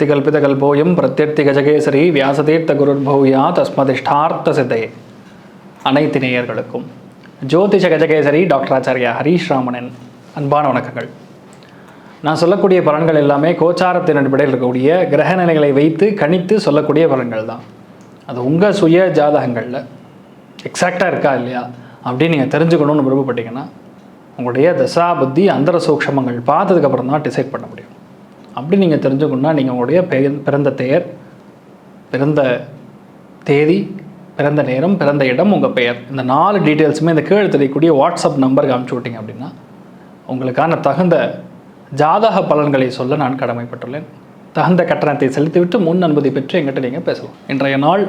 திகல்பிதகல்போயம் பிரத்யர்த்தி கஜகேசரி வியாசதீர்த்த குருர்பௌயா தஸ்மதிஷ்டார்த்த சித்தையே அனைத்து நேயர்களுக்கும் ஜோதிஷ கஜகேசரி டாக்டர் ஆச்சாரியா ஹரீஷ் ராமனின் அன்பான வணக்கங்கள். நான் சொல்லக்கூடிய பலன்கள் எல்லாமே கோச்சாரத்தின் அடிப்படையில் இருக்கக்கூடிய கிரக நிலைகளை வைத்து கணித்து சொல்லக்கூடிய பலன்கள் தான். அது உங்கள் சுய ஜாதகங்களில் எக்ஸாக்டாக இருக்கா இல்லையா அப்படின்னு நீங்கள் தெரிஞ்சுக்கணும்னு விருப்பப்பட்டீங்கன்னா உங்களுடைய தசா புத்தி அந்தர சூக்ஷமங்கள் பார்த்ததுக்கப்புறம் தான் டிசைட் பண்ண முடியும். அப்படி நீங்கள் தெரிஞ்சுக்கணுன்னா நீங்கள் உங்களுடைய பெ- பிறந்த பெயர் பிறந்த தேதி பிறந்த நேரம் பிறந்த இடம் உங்கள் பெயர் இந்த நாலு டீட்டெயில்ஸுமே இந்த கீழே தெரியக்கூடிய வாட்ஸ்அப் நம்பருக்கு அமுச்சு விட்டீங்க அப்படின்னா உங்களுக்கான தகுந்த ஜாதக பலன்களை சொல்ல நான் கடமைப்பட்டுள்ளேன். தகுந்த கட்டணத்தை செலுத்திவிட்டு முன் அனுமதி பெற்று எங்கிட்ட நீங்கள் பேசலாம். இன்றைய நாள்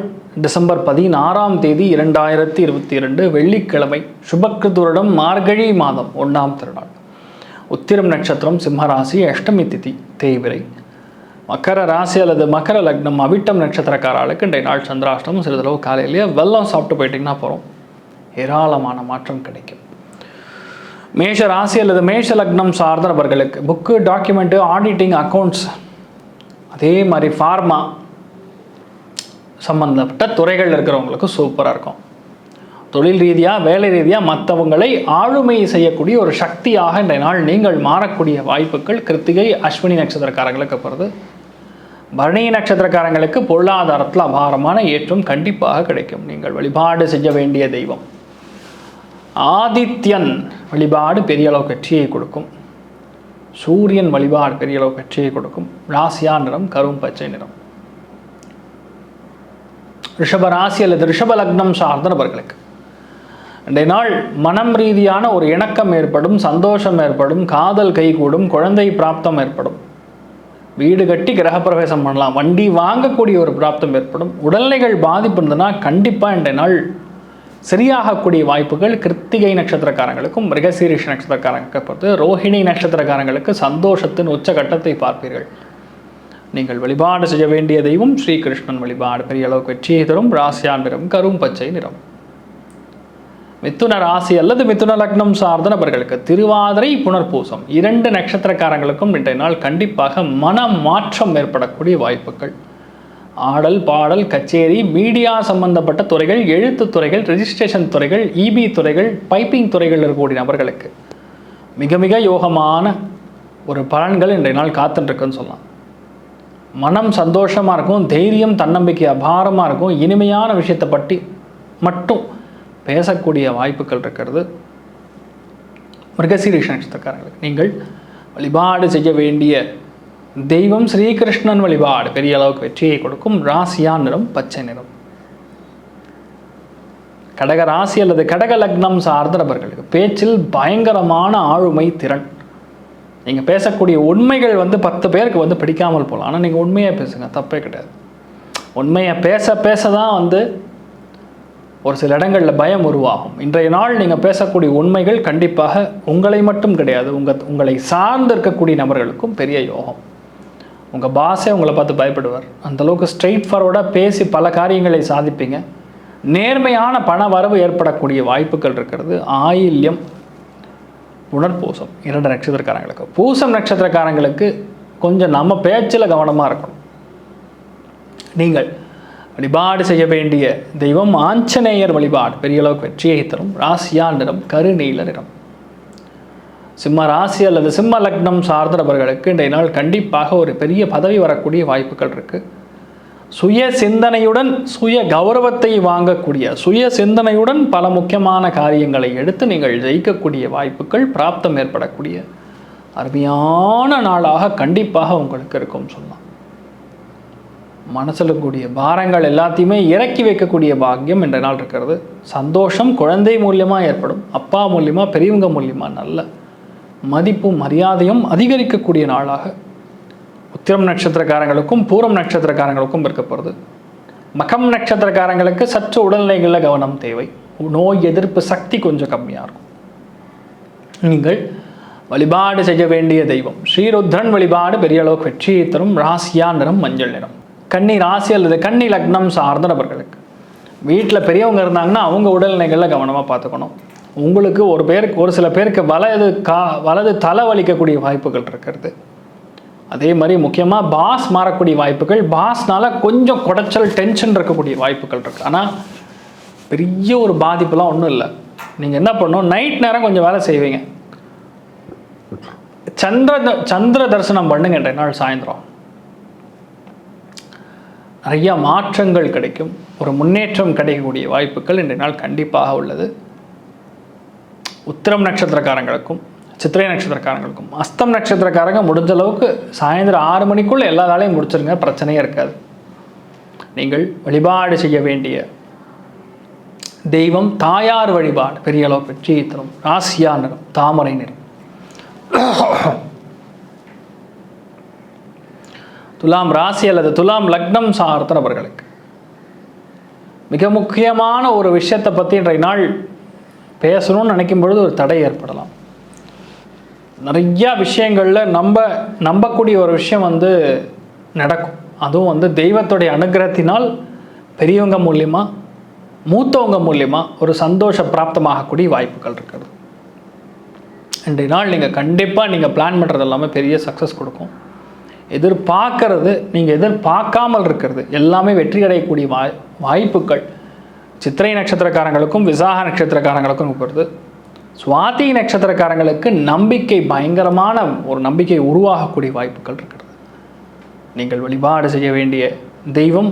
டிசம்பர் பதினாறாம் தேதி இரண்டாயிரத்தி இருபத்தி இரண்டு வெள்ளிக்கிழமை சுபக்கிருதுருடம் மார்கழி மாதம் ஒன்றாம் திருநாள். உத்திரம் நட்சத்திரம் சிம்மராசி அஷ்டமி திதி தேய்விரை மக்கர ராசி அல்லது மக்கர லக்னம் அவிட்டம் நட்சத்திரக்காரர்களுக்கு இன்றைய நாள் சந்திராஷ்டமம் சிறிதளவு காலையிலேயே வெள்ளம் சாப்பிட்டு போயிட்டீங்கன்னா போகிறோம் ஏராளமான மாற்றம் கிடைக்கும். மேஷ ராசி அல்லது மேஷ லக்னம் சார்ந்த நபர்களுக்கு புக்கு டாக்குமெண்ட்டு ஆடிட்டிங் அக்கௌண்ட்ஸ் அதே மாதிரி ஃபார்மா சம்பந்தப்பட்ட துறைகளில் இருக்கிறவங்களுக்கு சூப்பராக இருக்கும். தொழில் ரீதியாக வேலை ரீதியாக மற்றவங்களை ஆளுமை செய்யக்கூடிய ஒரு சக்தியாக இன்றைய நாள் நீங்கள் மாறக்கூடிய வாய்ப்புகள் கிருத்திகை அஸ்வினி நட்சத்திரக்காரங்களுக்கு போகிறது பரணி நட்சத்திரக்காரங்களுக்கு பொருளாதாரத்தில் அபாரமான ஏற்றம் கண்டிப்பாக கிடைக்கும். நீங்கள் வழிபாடு செய்ய வேண்டிய தெய்வம். ஆதித்யன் வழிபாடு பெரிய அளவு வெற்றியை கொடுக்கும். சூரியன் வழிபாடு பெரிய அளவு வெற்றியை கொடுக்கும். ராசியா நிறம் கரும் பச்சை நிறம். ரிஷப ராசி அல்லது ரிஷப லக்னம் சார்ந்த நபர்களுக்கு. இன்றைய நாள் மனம் ரீதியான ஒரு இணக்கம் ஏற்படும் சந்தோஷம் ஏற்படும் காதல் கைகூடும் குழந்தை பிராப்தம் ஏற்படும். வீடு கட்டி கிரகப்பிரவேசம் பண்ணலாம். வண்டி வாங்கக்கூடிய ஒரு பிராப்தம் ஏற்படும். உடல்நிலைகள் பாதிப்பு இருந்ததுன்னா கண்டிப்பாக இன்றைய நாள் சரியாகக்கூடிய வாய்ப்புகள் கிருத்திகை நட்சத்திரக்காரங்களுக்கும் மிருகசீரிஷ நட்சத்திரக்காரங்களுக்கு பொறுத்து ரோஹிணி நட்சத்திரக்காரங்களுக்கு சந்தோஷத்தின் உச்சகட்டத்தை பார்ப்பீர்கள். நீங்கள் வழிபாடு செய்ய வேண்டிய தெய்வம் ஸ்ரீகிருஷ்ணன் வழிபாடு. பெரிய அளவுக்கு வெற்றியை தரும். ராசியா நிறம் கரும் பச்சை நிறம். மிதுன ராசி அல்லது மிதுன லக்னம் சார்ந்த நபர்களுக்கு திருவாதிரை புனர்பூசம். இரண்டு நட்சத்திரக்காரங்களுக்கும் இன்றைய நாள் கண்டிப்பாக மன மாற்றம் ஏற்படக்கூடிய வாய்ப்புகள். ஆடல் பாடல் கச்சேரி மீடியா சம்பந்தப்பட்ட துறைகள் எழுத்து துறைகள் ரெஜிஸ்ட்ரேஷன் துறைகள் இபி துறைகள் பைப்பிங் துறைகள் இருக்கக்கூடிய நபர்களுக்கு மிக மிக யோகமான ஒரு பலன்கள் இன்றைய நாள் காத்துட்டுருக்குன்னு சொல்லலாம். மனம் சந்தோஷமாக இருக்கும் தைரியம் தன்னம்பிக்கை அபாரமாக இருக்கும் இனிமையான விஷயத்தை பற்றி மட்டும் பேசக்கூடிய வாய்ப்புகள் இருக்கிறது. மிருகசீரிஷ நட்சத்திரக்காரர்களுக்கு நீங்கள் வழிபாடு செய்ய வேண்டிய தெய்வம் ஸ்ரீகிருஷ்ணன் வழிபாடு. பெரிய அளவுக்கு வெற்றியை கொடுக்கும் ராசியா நிறம் பச்சை நிறம். கடக ராசி அல்லது கடக லக்னம் சார்ந்த நபர்களுக்கு பேச்சில் பயங்கரமான ஆளுமை திறன். நீங்கள் பேசக்கூடிய உண்மைகள் வந்து பத்து பேருக்கு வந்து பிடிக்காமல் போகலாம். ஆனால் நீங்கள் உண்மையாக பேசுங்க. தப்பே கிடையாது. உண்மையை பேச பேச தான் வந்து ஒரு சில இடங்களில் பயம் உருவாகும். இன்றைய நாள் நீங்கள் பேசக்கூடிய உண்மைகள் கண்டிப்பாக உங்களை மட்டும் கிடையாது. உங்கள் உங்களை சார்ந்து இருக்கக்கூடிய நபர்களுக்கும் பெரிய யோகம். உங்கள் பாஸே உங்களை பார்த்து பயப்படுவார். அந்தளவுக்கு ஸ்ட்ரெயிட் ஃபார்வர்டாக பேசி பல காரியங்களை சாதிப்பீங்க. நேர்மையான பண வரவு ஏற்படக்கூடிய வாய்ப்புகள் இருக்கிறது. ஆயில்யம் புனர்பூசம் இரண்டு நட்சத்திரக்காரங்களுக்கு. பூசம் நட்சத்திரக்காரங்களுக்கு கொஞ்சம் நம்ம பேச்சில் கவனமாக இருக்கணும். நீங்கள் வழிபாடு செய்ய வேண்டிய தெய்வம் ஆஞ்சநேயர் வழிபாடு பெரிய அளவுக்கு வெற்றியை தரும். ராசியா நிறம் கருநீல நிறம். சிம்ம ராசி அல்லது சிம்ம லக்னம் சார்ந்த நபர்களுக்கு இன்றைய நாள் கண்டிப்பாக ஒரு பெரிய பதவி வரக்கூடிய வாய்ப்புகள் இருக்குது சுய சிந்தனையுடன் சுய கௌரவத்தை வாங்கக்கூடிய சுய சிந்தனையுடன் பல முக்கியமான காரியங்களை எடுத்து நீங்கள் ஜெயிக்கக்கூடிய வாய்ப்புகள் பிராப்தம் ஏற்படக்கூடிய அருமையான நாளாக கண்டிப்பாக உங்களுக்கு இருக்கும் சொல்லலாம். மனசில் கூடிய பாரங்கள் எல்லாத்தையுமே இறக்கி வைக்கக்கூடிய பாக்கியம் இன்றைய நாள் இருக்கிறது. சந்தோஷம் குழந்தை மூலியமாக ஏற்படும் அப்பா மூலியமாக பெரியவங்க மூலியமாக நல்ல மதிப்பும் மரியாதையும் அதிகரிக்கக்கூடிய நாளாக உத்திரம் நட்சத்திரக்காரங்களுக்கும் பூரம் நட்சத்திரக்காரங்களுக்கும் இருக்க போகிறது மகம் நட்சத்திரக்காரங்களுக்கு சற்று உடல்நிலைகளில் கவனம் தேவை. நோய் எதிர்ப்பு சக்தி கொஞ்சம் கம்மியாக இருக்கும். நீங்கள் வழிபாடு செய்ய வேண்டிய தெய்வம். ஸ்ரீருத்ரன் வழிபாடு பெரிய அளவுக்கு வெற்றியை தரும். ராசியா நிறம் மஞ்சள் நிறம். கன்னி ராசி அல்லது கன்னி லக்னம் சார்ந்த நபர்களுக்கு. வீட்டில் பெரியவங்க இருந்தாங்கன்னா அவங்க உடல்நிலைகளில் கவனமாக பார்த்துக்கணும். உங்களுக்கு ஒரு பேருக்கு ஒரு சில பேருக்கு வலது கா வலது தலை வலிக்கக்கூடிய வாய்ப்புகள் இருக்கிறது. அதே மாதிரி முக்கியமாக பாஸ் மாறக்கூடிய வாய்ப்புகள் பாஸ்னால கொஞ்சம் குடைச்சல் டென்ஷன் இருக்கக்கூடிய வாய்ப்புகள் இருக்கு. ஆனால் பெரிய ஒரு பாதிப்புலாம் ஒன்றும் இல்லை. நீங்கள் என்ன பண்ணணும்? நைட் நேரம் கொஞ்சம் வேலை செய்வீங்க. சந்திர த- சந்திர தரிசனம் பண்ணுங்க ரெண்டு நாள் சாயந்தரம். நிறைய மாற்றங்கள் கிடைக்கும். ஒரு முன்னேற்றம் கிடைக்கக்கூடிய வாய்ப்புகள் இன்றைய நாள் கண்டிப்பாக உள்ளது. உத்திரம் நட்சத்திரக்காரங்களுக்கும் சித்திரை நட்சத்திரக்காரங்களுக்கும். அஸ்தம் நட்சத்திரக்காரங்க முடிஞ்ச அளவுக்கு சாயந்தரம் ஆறு மணிக்குள்ள எல்லா வேலையும் முடிச்சிருங்க பிரச்சனையே இருக்காது. நீங்கள் வழிபாடு செய்ய வேண்டிய தெய்வம் தாயார் வழிபாடு பெரிய அளவு வெற்றியை தரும் ராசியா நிறம் தாமரை நிறம். துலாம் ராசி அல்லது துலாம் லக்னம் சார்ந்த நபர்களுக்கு மிக முக்கியமான ஒரு விஷயத்தை பற்றி இன்றைய நாள் பேசணும்னு நினைக்கும் பொழுது ஒரு தடை ஏற்படலாம். நிறையா விஷயங்களில் நம்ப நம்பக்கூடிய ஒரு விஷயம் வந்து நடக்கும். அதுவும் வந்து தெய்வத்துடைய அனுகிரகத்தினால் பெரியவங்க மூலியமா மூத்தவங்க மூலியமா ஒரு சந்தோஷ பிராப்தமாகக்கூடிய வாய்ப்புகள் இருக்கிறது. இன்றைய நாள் நீங்கள் கண்டிப்பாக நீங்கள் பிளான் பண்ணுறது எல்லாமே பெரிய சக்ஸஸ் கொடுக்கும். எதிர்பார்க்கறது நீங்கள் எதிர்பார்க்காமல் இருக்கிறது எல்லாமே வெற்றி அடையக்கூடிய வாய் வாய்ப்புகள் சித்திரை நட்சத்திரக்காரங்களுக்கும் விசாக நட்சத்திரக்காரங்களுக்கும் இருக்கிறது சுவாதி நட்சத்திரக்காரங்களுக்கு நம்பிக்கை பயங்கரமான ஒரு நம்பிக்கை உருவாகக்கூடிய வாய்ப்புகள் இருக்கிறது. நீங்கள் வழிபாடு செய்ய வேண்டிய தெய்வம்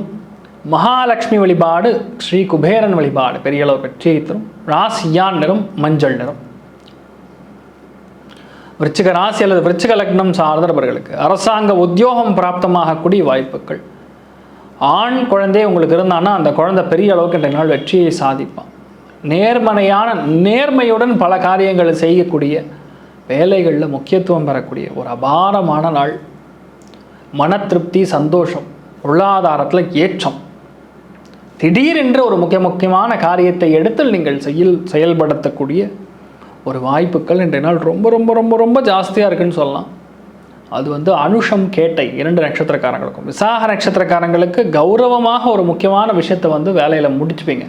மகாலட்சுமி வழிபாடு ஸ்ரீ குபேரன் வழிபாடு பெரிய அளவு வெற்றியை தரும். ராசியான் நிறம் மஞ்சள் நிறம். விருச்சிக ராசி அல்லது விருச்சிக லக்னம் சார்ந்தவர்களுக்கு அரசாங்க உத்தியோகம் பிராப்தமாகக்கூடிய வாய்ப்புகள். ஆண் குழந்தை உங்களுக்கு இருந்தான்னா அந்த குழந்தை பெரிய அளவுக்கு இன்றைய நாள் வெற்றியை சாதிப்பான். நேர்மறையான நேர்மையுடன் பல காரியங்களை செய்யக்கூடிய வேலைகளில் முக்கியத்துவம் பெறக்கூடிய ஒரு அபாரமான நாள். மன திருப்தி சந்தோஷம் பொருளாதாரத்தில் ஏற்றம். திடீரென்று ஒரு முக்கிய முக்கியமான காரியத்தை எடுத்து நீங்கள் செயல் செயல்படுத்தக்கூடிய ஒரு வாய்ப்புகள் இன்றைய நாள் ரொம்ப ரொம்ப ரொம்ப ரொம்ப ஜாஸ்தியாக இருக்குன்னு சொல்லலாம். அது வந்து அனுஷம் கேட்டை இரண்டு நட்சத்திரக்காரங்களுக்கும். விசாக நட்சத்திரக்காரங்களுக்கு கௌரவமாக ஒரு முக்கியமான விஷயத்தை வந்து வேலையில் முடிச்சுப்பீங்க.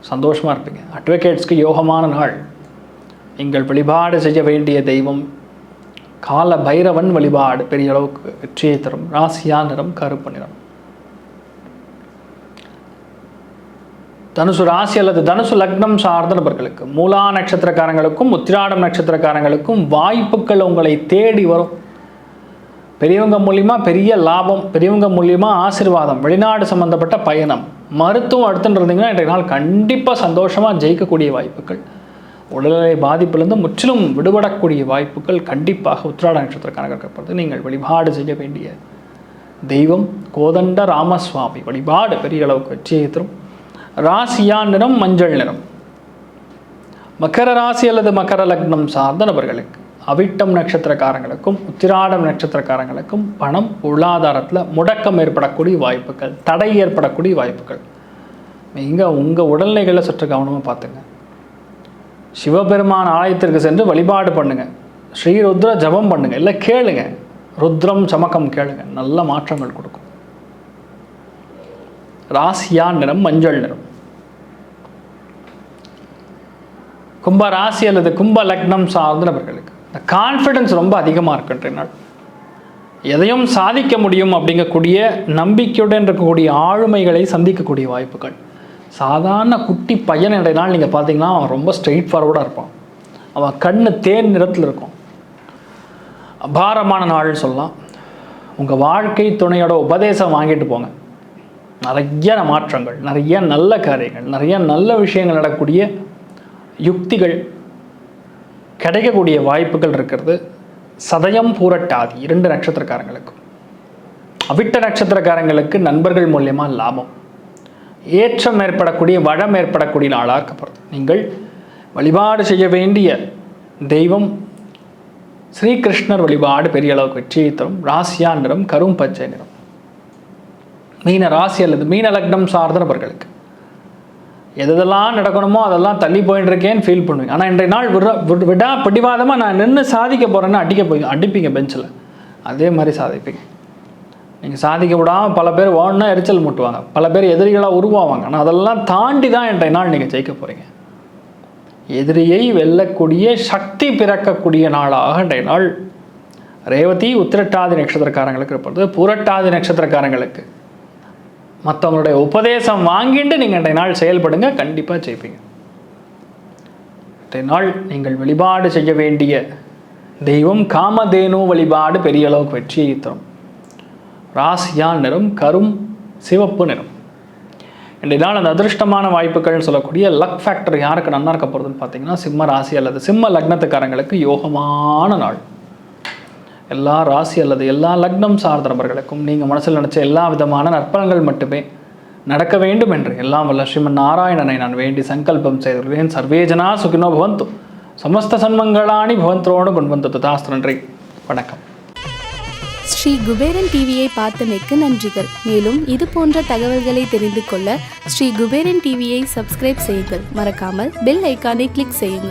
சந்தோஷமாக இருப்பீங்க. அட்வொகேட்ஸ்க்கு யோகமான நாள். நீங்கள் வழிபாடு செய்ய வேண்டிய தெய்வம் கால பைரவன் வழிபாடு பெரிய அளவுக்கு வெற்றியை தரும். ராசியா நிறம் கருப்பு நிறம். தனுசு ராசி அல்லது தனுசு லக்னம் சார்ந்த நபர்களுக்கு மூலா நட்சத்திரக்காரங்களுக்கும் உத்திராடம் நட்சத்திரக்காரங்களுக்கும் வாய்ப்புகள் உங்களை தேடி வரும். பெரியவங்க மூலியமாக பெரிய லாபம் பெரியவங்க மூலியமாக ஆசீர்வாதம் வெளிநாடு சம்மந்தப்பட்ட பயணம் மருத்துவம் அடுத்துன்னு இருந்தீங்கன்னா இன்றைய நாள் கண்டிப்பாக சந்தோஷமாக ஜெயிக்கக்கூடிய வாய்ப்புகள் உடல்நிலை பாதிப்பிலிருந்து முற்றிலும் விடுபடக்கூடிய வாய்ப்புகள் கண்டிப்பாக உத்திராட நட்சத்திரக்காரங்க கற்கப்படுது நீங்கள் வழிபாடு செய்ய வேண்டிய தெய்வம் கோதண்ட ராமசுவாமி வழிபாடு பெரிய அளவுக்கு வெற்றியை தரும். ராசியா நிறம் மஞ்சள் நிறம். மகர ராசி அல்லது மகர லக்னம் சார்ந்த நபர்களுக்கு அவிட்டம் நட்சத்திரக்காரங்களுக்கும் உத்திராடம் நட்சத்திரக்காரங்களுக்கும் பணம் பொருளாதாரத்தில் முடக்கம் ஏற்படக்கூடிய வாய்ப்புகள் தடை ஏற்படக்கூடிய வாய்ப்புகள். நீங்கள் உங்கள் உடல்நிலைகளை சற்று கவனமாக பார்த்துங்க. சிவபெருமான் ஆலயத்திற்கு சென்று வழிபாடு பண்ணுங்கள் ஸ்ரீருத்ர ஜபம் பண்ணுங்கள் இல்லை கேளுங்க. ருத்ரம் சமக்கம் கேளுங்க. நல்ல மாற்றங்கள் கொடுக்கும். ராசியா நிறம் மஞ்சள் நிறம். கும்ப ராசி அல்லது கும்ப லக்னம் சார்ந்த நபர்களுக்கு இந்த கான்ஃபிடன்ஸ் ரொம்ப அதிகமாக இருக்குன்ற நாள் எதையும் சாதிக்க முடியும் அப்படிங்கக்கூடிய நம்பிக்கையுடன் இருக்கக்கூடிய ஆளுமைகளை சந்திக்கக்கூடிய வாய்ப்புகள். சாதாரண குட்டி பையன் இடையினால் நாள் நீங்கள் பார்த்தீங்கன்னா அவன் ரொம்ப ஸ்ட்ரெயிட் ஃபார்வர்டாக இருப்பான். அவன் கண்ணு தேன் நிறத்தில் இருக்கும். அபாரமான நாள்னு சொல்லலாம். உங்கள் வாழ்க்கை துணையோட உபதேசம் வாங்கிட்டு போங்க. நிறைய மாற்றங்கள் நிறைய நல்ல காரியங்கள் நிறைய நல்ல விஷயங்கள் நடக்கக்கூடிய யுக்திகள் கிடைக்கக்கூடிய வாய்ப்புகள் இருக்கிறது. சதயம் பூரட்டாதி இரண்டு நட்சத்திரக்காரங்களுக்கும். அவிட்ட நட்சத்திரக்காரங்களுக்கு நண்பர்கள் மூலயமா லாபம். ஏற்றம் ஏற்படக்கூடிய வளம் ஏற்படக்கூடிய நாளாக இருக்கப்படுது நீங்கள் வழிபாடு செய்ய வேண்டிய தெய்வம் ஸ்ரீகிருஷ்ணர் வழிபாடு பெரிய அளவுக்கு வெற்றியை தரும். ராசியா நிறம் கரும் பச்சை நிறம். மீன ராசி அல்லது மீன லக்னம் சார்ந்த நபர்களுக்கு. எதெல்லாம் நடக்கணுமோ அதெல்லாம் தள்ளி போயிட்டு இருக்கேன்னு ஃபீல் பண்ணுவீங்க ஆனால் இன்றைய நாள் விட விட- விடா பிடிவாதமாக நான் நின்று சாதிக்க போகிறேன்னு அடிக்க போய் அடிப்பீங்க பெஞ்சில் அதே மாதிரி சாதிப்பீங்க. நீங்கள் சாதிக்க விடாமல் பல பேர் ஓடனா எரிச்சல் மூட்டுவாங்க. பல பேர் எதிரிகளாக உருவாவாங்க. ஆனால் அதெல்லாம் தாண்டி தான் இன்றைய நாள் நீங்கள் ஜெயிக்க போகிறீங்க எதிரியை வெல்லக்கூடிய சக்தி பிறக்கக்கூடிய நாளாக இன்றைய நாள். ரேவதி உத்திரட்டாதி நட்சத்திரக்காரங்களுக்கு இருப்பது. புரட்டாதி நட்சத்திரக்காரங்களுக்கு. மற்றவங்களுடைய உபதேசம் வாங்கிட்டு நீங்கள் இன்றைய நாள் செயல்படுங்க கண்டிப்பாக ஜெயிப்பீங்க. இன்றைய நாள் நீங்கள் வழிபாடு செய்ய வேண்டிய தெய்வம் காமதேனு வழிபாடு பெரிய அளவுக்கு வெற்றியை தரும். ராசியால் நிறம் கரும் சிவப்பு நிறம். இன்றைய நாள் அந்த அதிர்ஷ்டமான வாய்ப்புகள்னு சொல்லக்கூடிய லக் ஃபேக்டர் யாருக்கு நல்லா இருக்க போகிறதுன்னு பார்த்தீங்கன்னா சிம்ம ராசி அல்லது சிம்ம லக்னத்துக்காரங்களுக்கு யோகமான நாள். எல்லா ராசி அல்லது எல்லா லக்னம் சார்ந்த நபர்களுக்கும் நீங்கள் மனசில் நினச்ச எல்லா விதமான நற்பலங்கள் மட்டுமே நடக்க வேண்டும் என்று. எல்லாம் வல்ல ஸ்ரீமன் நாராயணனை நான் வேண்டி சங்கல்பம் செய்துள்ளேன். சர்வேஜனா சுகினோ பவந்து. சமஸ்த சன்மங்களாணி பவந்தோடு குண்வந்து ததாஸ்து நன்றி. வணக்கம். ஸ்ரீ குபேரன் டிவியை பார்த்தமைக்கு நன்றிகள். மேலும் இது போன்ற தகவல்களை தெரிந்து கொள்ள ஸ்ரீ குபேரன் டிவியை சப்ஸ்கிரைப் செய்யுங்கள். மறக்காமல் பெல் ஐக்கானை கிளிக் செய்யுங்கள்.